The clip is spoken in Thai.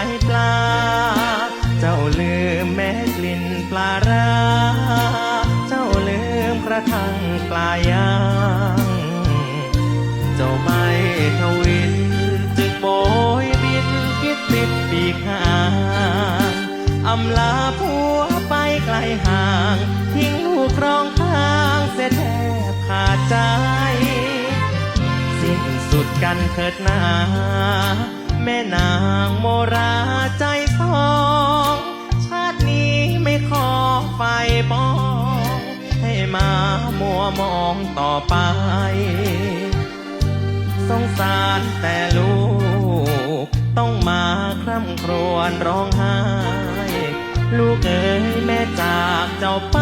ายปลา เจ้าลืมแม้กลิ่นปลาร้า เจ้าลืมกระทั่งปลายาง เจ้าใบเทวินจึงโบยบินคิดติดปีกหางอำลาผัวไปไกลห่าง ทิ้งลูกครองทางเสียแทบขาดใจ สิ้นสุดกันเถิดนาแม่นางโม ไฟมองให้มามัวมองต่อไป สงสารแต่ลูก ต้องมาคร่ำครวญร้องไห้ ลูกเอ๋ยแม่จากเจ้าไป